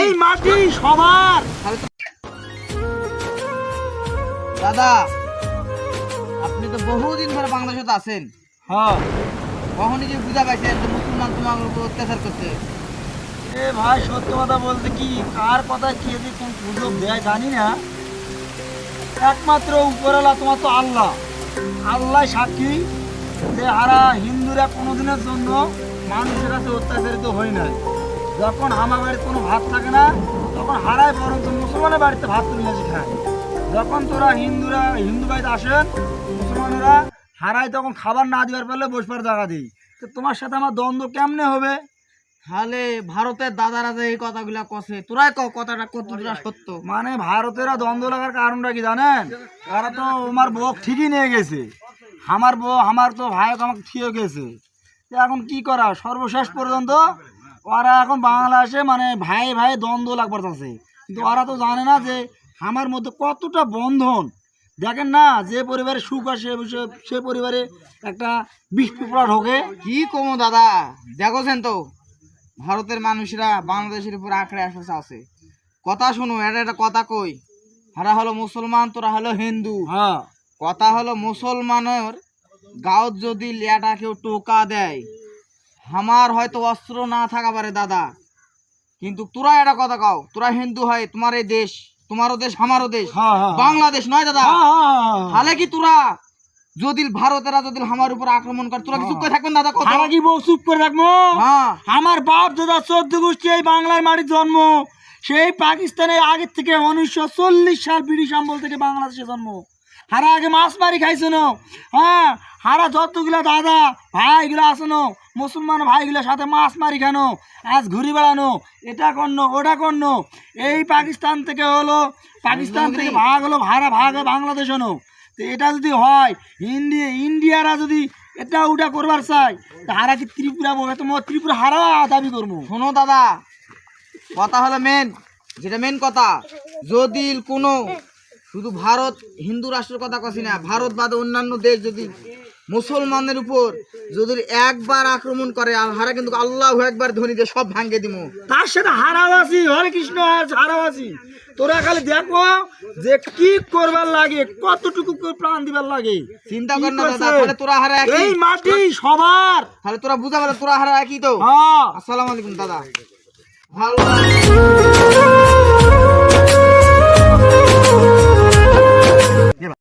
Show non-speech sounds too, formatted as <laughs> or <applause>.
এই মাটি সবার। দাদা আপনি তো বহুদিন ধরে বাংলাদেশে আছেন। হ্যাঁ। কখনই যে বুঝা পাইছেন যে মুসলমান তোমার উপর অত্যাচার করছে? এ ভাই সত্য কথা বলতে কি? কার কথা কে যে কোন সুযোগ দেয় জানি না। একমাত্র উপরওয়ালা তোমার তো আল্লাহ। আল্লাহ সাক্ষী যে হারা হিন্দুরা কোনোদিনের জন্য মানুষের কাছে অত্যাচারিত হয় নাই। যখন আমার বাড়িতে কোনো ভাত থাকে না তখন হারায় বরঞ্চ মুসলমানের বাড়িতে ভাত তুলে এসে খায়। যখন তোরা হিন্দুরা হিন্দু বাড়িতে আসেন মুসলমানেরা হারায় তখন খাবার না দেওয়ার পারলে বসবার জায়গা দিই। তো তোমার সাথে আমার দ্বন্দ্ব কেমনে হবে? তাহলে ভারতের দাদারা যে এই কথাগুলা কছে তোরাই ক কথাটা কতটা সত্য? মানে ভারতেরা দ্বন্দ্ব লাগার কারণটা কি জানেন? তারা তো আমার বউ ঠিকই নিয়ে গেছে। আমার বউ আমার তো ভাই তো আমাকে ঠিয়ে গেছে। এখন কি করা? সর্বশেষ পর্যন্ত ওরা এখন বাংলাদেশে মানে ভাই ভাই দ্বন্দ্ব লাগবার আছে কিন্তু ওরা তো জানে না যে আমার মধ্যে কতটা বন্ধন। দেখেন না যে পরিবারে সুখ আসে সে- পরিবারে একটা বিষ পিঁপড়া ঢোকে। কি কমো দাদা? দেখোছেন তো ভারতের মানুষরা বাংলাদেশের উপর আঁকড়ে আসা আছে। কথা শোনো এটা একটা কথা কই। হারা হলো মুসলমান তোরা হলো হিন্দু। হ্যাঁ। কথা হলো মুসলমানের গাঁত যদি লেটা কেউ টোকা দেয় আমার হয়তো অস্ত্র না থাকা পারে দাদা। কিন্তু তোরা একটা কথা কাও তোরা হিন্দু হয় তোমার এই দেশ তোমারও দেশ আমারও দেশ। হ্যাঁ হ্যাঁ বাংলাদেশ নয় দাদা। হ্যাঁ, হ্যাঁ, হ্যাঁ। তাহলে কি তোরা যদি ভারতেরা যদি আমার উপর আক্রমণ করে তোরা কি চুপ করে থাকবেন দাদা সারা কি বউ চুপ করে রাখব হ্যাঁ। আমার বাপ দাদা চোদ্দ গোষ্ঠী এই বাংলার মাটির জন্ম। সেই পাকিস্তানে আগের থেকে উনিশশো চল্লিশ সাল ব্রিটিশ আমল থেকে বাংলাদেশে জন্ম। হারা আগে মাছ মারি খাইছে না হ্যাঁ হারা যতগুলো দাদা ভাইগুলো আছে না মুসলমান ভাইগুলোর সাথে মাছ মারি কেন আজ ঘুরি বেড়ানো এটা করনো ওটা করনো। এই পাকিস্তান থেকে হলো পাকিস্তান থেকে ভাগ হলো ভাড়া ভাগ বাংলাদেশ হলো তো এটা যদি হয় ইন্ডিয়া ইন্ডিয়ারা যদি এটা ওটা করবার চাই তা হারা কি ত্রিপুরা বলবে তো ত্রিপুরা হারা দাবি করব। শোনো দাদা কথা হলো মেন যেটা মেন কথা যদি কোনো শুধু ভারত হিন্দু রাষ্ট্রের কথা কছি না ভারত বাদে অন্যান্য দেশ যদি মুসলমানদের উপর যদি একবার আক্রমণ করে আর হারা কিন্তু আল্লাহ একবার ধ্বনি দিয়ে সব ভাঙ্গে দিব তার সাথে হারাও আছি হরে কৃষ্ণ হারাও আছি তোরা খালি দেখো যে কি করবার লাগে কতটুকু করে প্রাণ দিবার লাগে। চিন্তা কর না তাহলে তোরা হারা একই। এই মাটি সবার। তাহলে তোরা বুঝা পারে তোরা হারা একই তো? হ্যাঁ। আসসালামু আলাইকুম দাদা। ভালো <laughs>